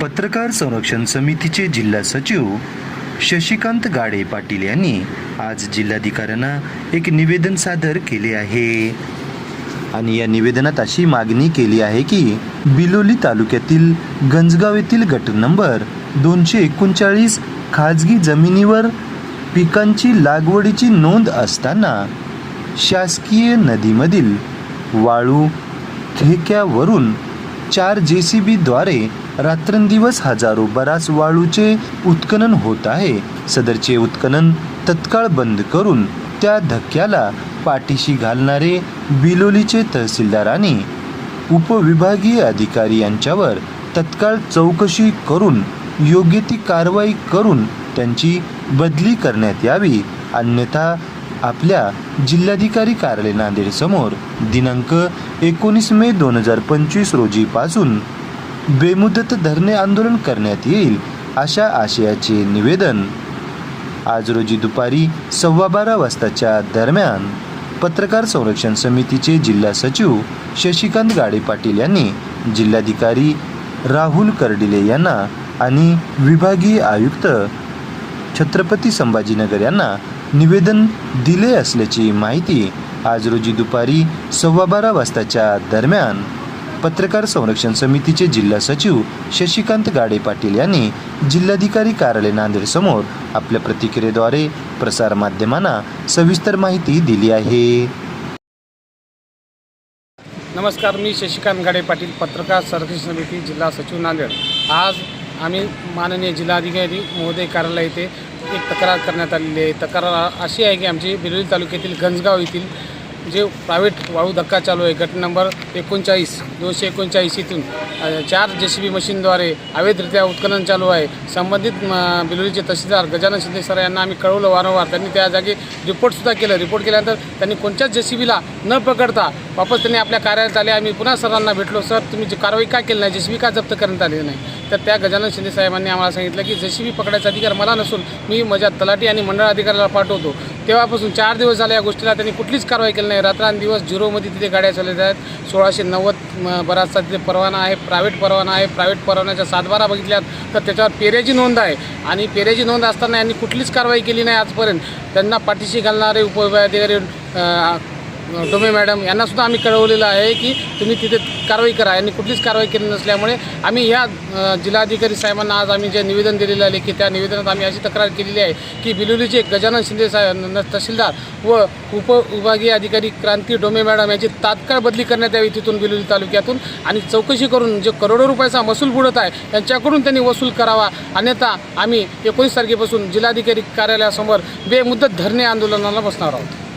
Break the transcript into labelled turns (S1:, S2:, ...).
S1: पत्रकार संरक्षण समितीचे जिल्हा सचिव शशिकांत गाडे पाटील यांनी आज जिल्हाधिकाऱ्यांना एक निवेदन सादर केले आहे. आणि या निवेदनात अशी मागणी केली आहे की बिलोली तालुक्यातील गंजगाव येथील गट नंबर दोनशे एकोणचाळीस खाजगी जमिनीवर पिकांची लागवडीची नोंद असताना शासकीय नदीमधील वाळू ठेक्यावरून चार जे सी बीद्वारे रात्रंदिवस हजारो बराच वाळूचे उत्खनन होत आहे. सदरचे उत्खनन तत्काळ बंद करून त्या धक्क्याला पाठीशी घालणारे बिलोलीचे तहसीलदारांनी उपविभागीय अधिकारी यांच्यावर तत्काळ चौकशी करून योग्य ती कारवाई करून त्यांची बदली करण्यात यावी अन्यथा आपल्या जिल्हाधिकारी कार्यालय नांदेड समोर दिनांक एकोणीस मे दोन हजार पंचवीस रोजीपासून बेमुदत धरणे आंदोलन करण्यात येईल अशा आशयाचे निवेदन. आज रोजी दुपारी सव्वा बारा वाजताच्या दरम्यान पत्रकार संरक्षण समितीचे जिल्हा सचिव शशिकांत गाडे पाटील यांनी जिल्हाधिकारी राहुल कर्डिले यांना आणि विभागीय आयुक्त छत्रपती संभाजीनगर यांना निवेदन दिले असल्याची माहिती आज रोजी दुपारी सव्वा बारा वाजताच्या दरम्यान पत्रकार संरक्षण समितीचे जिल्हा सचिव शशिकांत गाडे पाटील यांनी जिल्हाधिकारी कार्यालय नांदेड समोर आपल्या प्रतिक्रियेद्वारे प्रसारमाध्यमांना सविस्तर माहिती दिली आहे.
S2: नमस्कार मी शशिकांत गाडे पाटील पत्रकार संरक्षण समिती जिल्हा सचिव नांदेड. आज आम्ही माननीय जिल्हाधिकारी महोदय कार्यालय येथे एक तक्रार करण्यात आलेली आहे. तक्रार अशी आहे की आमची बिलोली तालुक्यातील गंजगाव येथील जे प्रायव्हेट वाळू धक्का चालू आहे गट नंबर एकोणचाळीस दोनशे एकोणचाळीस इथून चार जे सी बी मशीनद्वारे अवैधरित्या उत्खनन चालू आहे. संबंधित म, बिलोलीचे तहसीलदार गजानन शिंदे सर यांना आम्ही कळवलं वारंवार. त्यांनी त्या जागी रिपोर्टसुद्धा केलं. रिपोर्ट केल्यानंतर त्यांनी कोणत्याच जे सी बीला न पकडता वापस त्यांनी आपल्या कार्यालयात आले. आम्ही पुन्हा सरांना भेटलो सर तुम्ही जी कारवाई का केली नाही? जे सी बी का जप्त करण्यात आली नाही? तर त्या गजानन शिंदे साहेबांनी आम्हाला सांगितलं की जे सी बी पकडायचा अधिकार मला नसून मी माझ्या तलाठी आणि मंडळ अधिकाऱ्याला पाठवतो. तेव्हापासून चार दिवस झाले या गोष्टीला. त्यांनी कुठलीच कारवाई केली नाही. रात्रंदिवस झिरोमध्ये तिथे गाड्या चालत आहेत. सोळाशे नव्वद बराचसा तिथे परवाना आहे. प्रायव्हेट परवाना आहे. प्रायव्हेट परवान्याच्या सातबारा बघितल्यात तर त्याच्यावर पेऱ्याची नोंद आहे. आणि पेऱ्याची नोंद असताना यांनी कुठलीच कारवाई केली नाही आजपर्यंत. त्यांना पाठीशी घालणारे उपविभागाधिकारी डोमे मॅडम यांनासुद्धा आम्ही कळवलेलं आहे की तुम्ही तिथे कारवाई करा. यांनी कुठलीच कारवाई केली नसल्यामुळे आम्ही ह्या जिल्हाधिकारी साहेबांना आज आम्ही जे निवेदन दिलेलं आहे की त्या निवेदनात आम्ही अशी तक्रार केलेली आहे की बिलोलीचे गजानन शिंदे साहेब न- तहसीलदार व उपविभागीय अधिकारी क्रांती डोमे मॅडम यांची तात्काळ बदली करण्यात यावी तिथून बिलोली तालुक्यातून आणि चौकशी करून जे करोडो रुपयाचा महसूल बुडत आहे त्यांच्याकडून त्यांनी वसूल करावा. अन्यथा आम्ही एकोणीस तारखेपासून जिल्हाधिकारी कार्यालयासमोर बेमुदत धरणे आंदोलनाला बसणार आहोत.